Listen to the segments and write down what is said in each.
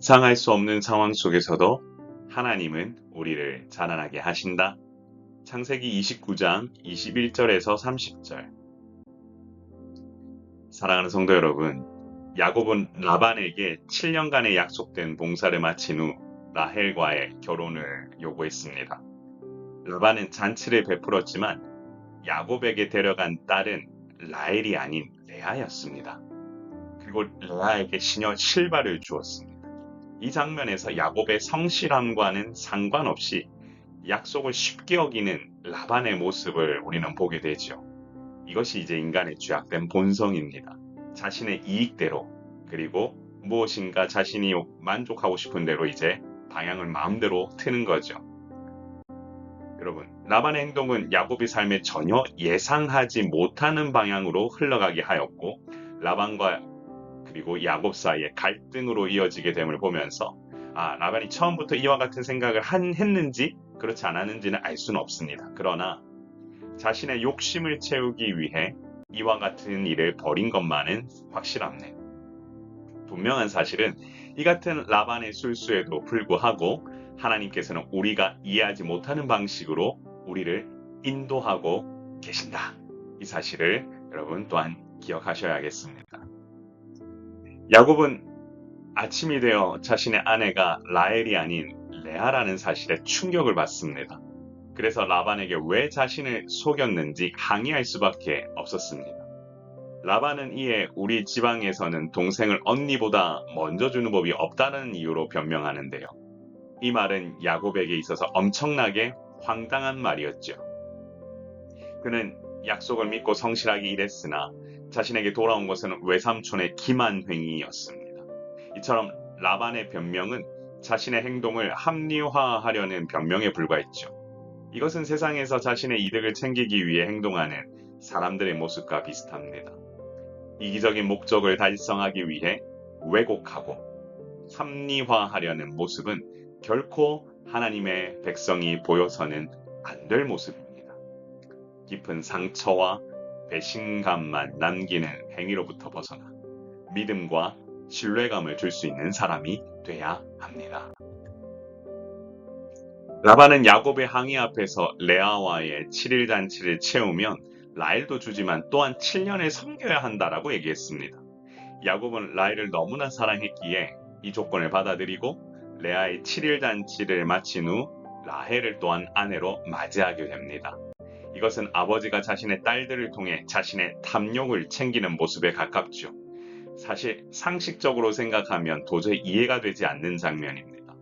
상할 수 없는 상황 속에서도 하나님은 우리를 자라나게 하신다. 창세기 29장 21절에서 30절. 사랑하는 성도 여러분, 야곱은 라반에게 7년간의 약속된 봉사를 마친 후 라헬과의 결혼을 요구했습니다. 라반은 잔치를 베풀었지만 야곱에게 데려간 딸은 라헬이 아닌 레아였습니다. 그리고 레아에게 시녀 실바를 주었습니다. 이 장면에서 야곱의 성실함과는 상관없이 약속을 쉽게 어기는 라반의 모습을 우리는 보게 되죠. 이것이 이제 인간의 죄악된 본성입니다. 자신의 이익대로 그리고 무엇인가 자신이 만족하고 싶은 대로 이제 방향을 마음대로 트는 거죠. 여러분, 라반의 행동은 야곱의 삶에 전혀 예상하지 못하는 방향으로 흘러가게 하였고 라반과 그리고 야곱 사이의 갈등으로 이어지게 됨을 보면서 아, 라반이 처음부터 이와 같은 생각을 한, 했는지 그렇지 않았는지는 알 수는 없습니다. 그러나 자신의 욕심을 채우기 위해 이와 같은 일을 벌인 것만은 확실합니다. 분명한 사실은 이 같은 라반의 술수에도 불구하고 하나님께서는 우리가 이해하지 못하는 방식으로 우리를 인도하고 계신다. 이 사실을 여러분 또한 기억하셔야겠습니다. 야곱은 아침이 되어 자신의 아내가 라엘이 아닌 레아라는 사실에 충격을 받습니다. 그래서 라반에게 왜 자신을 속였는지 항의할 수밖에 없었습니다. 라반은 이에 우리 지방에서는 동생을 언니보다 먼저 주는 법이 없다는 이유로 변명하는데요. 이 말은 야곱에게 있어서 엄청나게 황당한 말이었죠. 그는 약속을 믿고 성실하게 일했으나 자신에게 돌아온 것은 외삼촌의 기만 행위였습니다. 이처럼 라반의 변명은 자신의 행동을 합리화하려는 변명에 불과했죠. 이것은 세상에서 자신의 이득을 챙기기 위해 행동하는 사람들의 모습과 비슷합니다. 이기적인 목적을 달성하기 위해 왜곡하고 합리화하려는 모습은 결코 하나님의 백성이 보여서는 안 될 모습입니다. 깊은 상처와 배신감만 남기는 행위로부터 벗어나 믿음과 신뢰감을 줄 수 있는 사람이 돼야 합니다. 라반은 야곱의 항의 앞에서 레아와의 7일 잔치를 채우면 라일도 주지만 또한 7년을 섬겨야 한다라고 얘기했습니다. 야곱은 라일을 너무나 사랑했기에 이 조건을 받아들이고 레아의 7일 잔치를 마친 후 라헬을 또한 아내로 맞이하게 됩니다. 이것은 아버지가 자신의 딸들을 통해 자신의 탐욕을 챙기는 모습에 가깝죠. 사실 상식적으로 생각하면 도저히 이해가 되지 않는 장면입니다.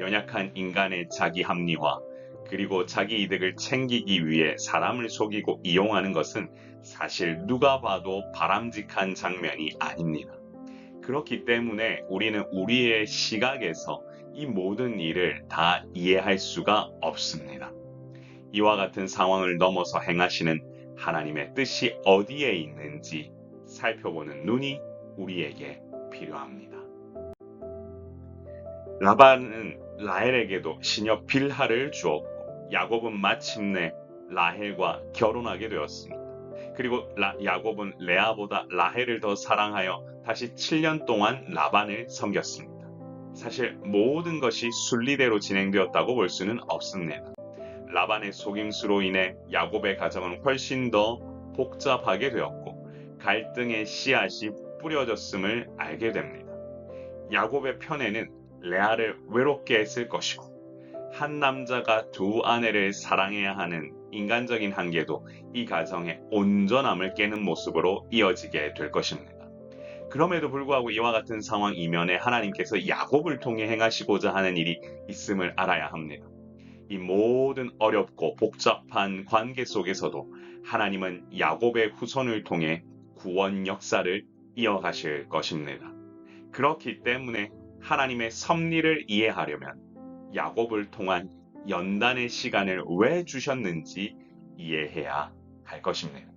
연약한 인간의 자기 합리화, 그리고 자기 이득을 챙기기 위해 사람을 속이고 이용하는 것은 사실 누가 봐도 바람직한 장면이 아닙니다. 그렇기 때문에 우리는 우리의 시각에서 이 모든 일을 다 이해할 수가 없습니다. 이와 같은 상황을 넘어서 행하시는 하나님의 뜻이 어디에 있는지 살펴보는 눈이 우리에게 필요합니다. 라반은 라헬에게도 시녀 빌하를 주었고 야곱은 마침내 라헬과 결혼하게 되었습니다. 그리고 라, 야곱은 레아보다 라헬을 더 사랑하여 다시 7년 동안 라반을 섬겼습니다. 사실 모든 것이 순리대로 진행되었다고 볼 수는 없습니다. 라반의 속임수로 인해 야곱의 가정은 훨씬 더 복잡하게 되었고 갈등의 씨앗이 뿌려졌음을 알게 됩니다. 야곱의 편에는 레아를 외롭게 했을 것이고 한 남자가 두 아내를 사랑해야 하는 인간적인 한계도 이 가정의 온전함을 깨는 모습으로 이어지게 될 것입니다. 그럼에도 불구하고 이와 같은 상황 이면에 하나님께서 야곱을 통해 행하시고자 하는 일이 있음을 알아야 합니다. 이 모든 어렵고 복잡한 관계 속에서도 하나님은 야곱의 후손을 통해 구원 역사를 이어가실 것입니다. 그렇기 때문에 하나님의 섭리를 이해하려면 야곱을 통한 연단의 시간을 왜 주셨는지 이해해야 할 것입니다.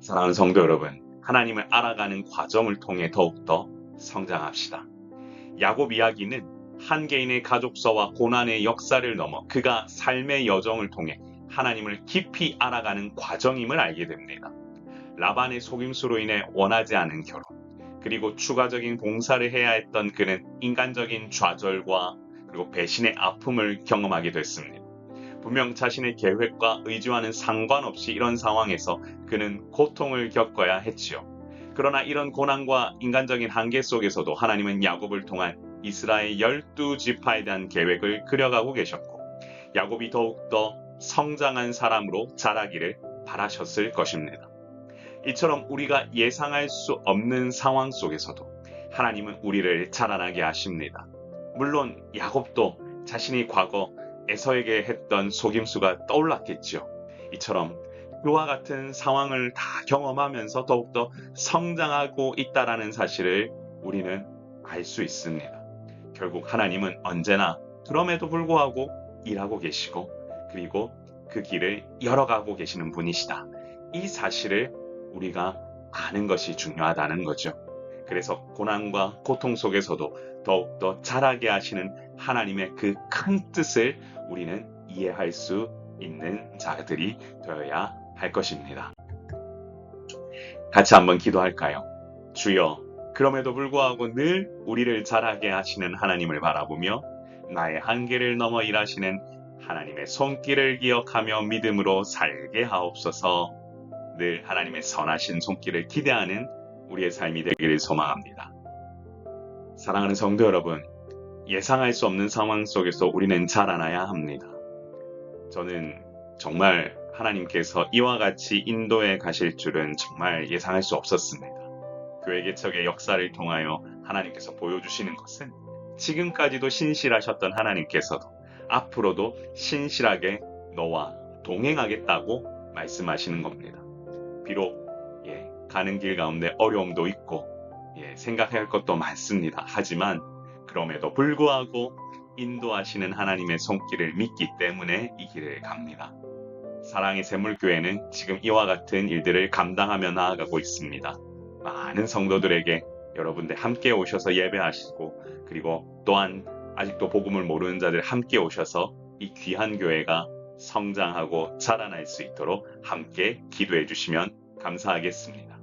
사랑하는 성도 여러분, 하나님을 알아가는 과정을 통해 더욱더 성장합시다. 야곱 이야기는 한 개인의 가족서와 고난의 역사를 넘어 그가 삶의 여정을 통해 하나님을 깊이 알아가는 과정임을 알게 됩니다. 라반의 속임수로 인해 원하지 않은 결혼, 그리고 추가적인 봉사를 해야 했던 그는 인간적인 좌절과 그리고 배신의 아픔을 경험하게 됐습니다. 분명 자신의 계획과 의지와는 상관없이 이런 상황에서 그는 고통을 겪어야 했지요. 그러나 이런 고난과 인간적인 한계 속에서도 하나님은 야곱을 통한 이스라엘 열두 지파에 대한 계획을 그려가고 계셨고 야곱이 더욱더 성장한 사람으로 자라기를 바라셨을 것입니다. 이처럼 우리가 예상할 수 없는 상황 속에서도 하나님은 우리를 자라나게 하십니다. 물론 야곱도 자신이 과거 에서에게 했던 속임수가 떠올랐겠지요. 이처럼 그와 같은 상황을 다 경험하면서 더욱더 성장하고 있다라는 사실을 우리는 알 수 있습니다. 결국 하나님은 언제나 그럼에도 불구하고 일하고 계시고 그리고 그 길을 열어가고 계시는 분이시다. 이 사실을 우리가 아는 것이 중요하다는 거죠. 그래서 고난과 고통 속에서도 더욱더 자라게 하시는 하나님의 그 큰 뜻을 우리는 이해할 수 있는 자들이 되어야 할 것입니다. 같이 한번 기도할까요? 주여, 그럼에도 불구하고 늘 우리를 자라게 하시는 하나님을 바라보며 나의 한계를 넘어 일하시는 하나님의 손길을 기억하며 믿음으로 살게 하옵소서 늘 하나님의 선하신 손길을 기대하는 우리의 삶이 되기를 소망합니다. 사랑하는 성도 여러분, 예상할 수 없는 상황 속에서 우리는 자라나야 합니다. 저는 정말 하나님께서 이와 같이 인도에 가실 줄은 정말 예상할 수 없었습니다. 교회 개척의 역사를 통하여 하나님께서 보여주시는 것은 지금까지도 신실하셨던 하나님께서도 앞으로도 신실하게 너와 동행하겠다고 말씀하시는 겁니다. 비록 예, 가는 길 가운데 어려움도 있고 예, 생각해야 할 것도 많습니다. 하지만 그럼에도 불구하고 인도하시는 하나님의 손길을 믿기 때문에 이 길을 갑니다. 사랑의 샘물교회는 지금 이와 같은 일들을 감당하며 나아가고 있습니다. 많은 성도들에게 여러분들 함께 오셔서 예배하시고 그리고 또한 아직도 복음을 모르는 자들 함께 오셔서 이 귀한 교회가 성장하고 자라날 수 있도록 함께 기도해 주시면 감사하겠습니다.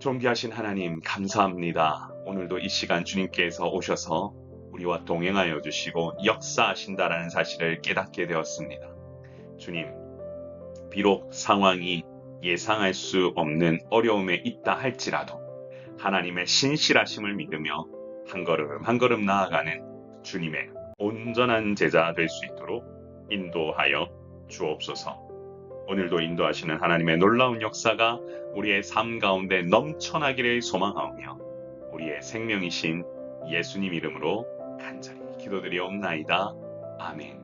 존귀하신 하나님 감사합니다. 오늘도 이 시간 주님께서 오셔서 우리와 동행하여 주시고 역사하신다라는 사실을 깨닫게 되었습니다. 주님, 비록 상황이 예상할 수 없는 어려움에 있다 할지라도 하나님의 신실하심을 믿으며 한 걸음 한 걸음 나아가는 주님의 온전한 제자 될 수 있도록 인도하여 주옵소서. 오늘도 인도하시는 하나님의 놀라운 역사가 우리의 삶 가운데 넘쳐나기를 소망하오며 우리의 생명이신 예수님 이름으로 간절히 기도드리옵나이다. 아멘.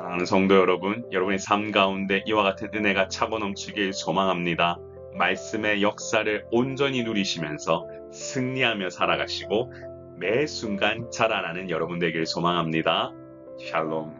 사랑하는 성도 여러분, 여러분의 삶 가운데 이와 같은 은혜가 차고 넘치길 소망합니다. 말씀의 역사를 온전히 누리시면서 승리하며 살아가시고 매 순간 자라나는 여러분 되길 소망합니다. 샬롬.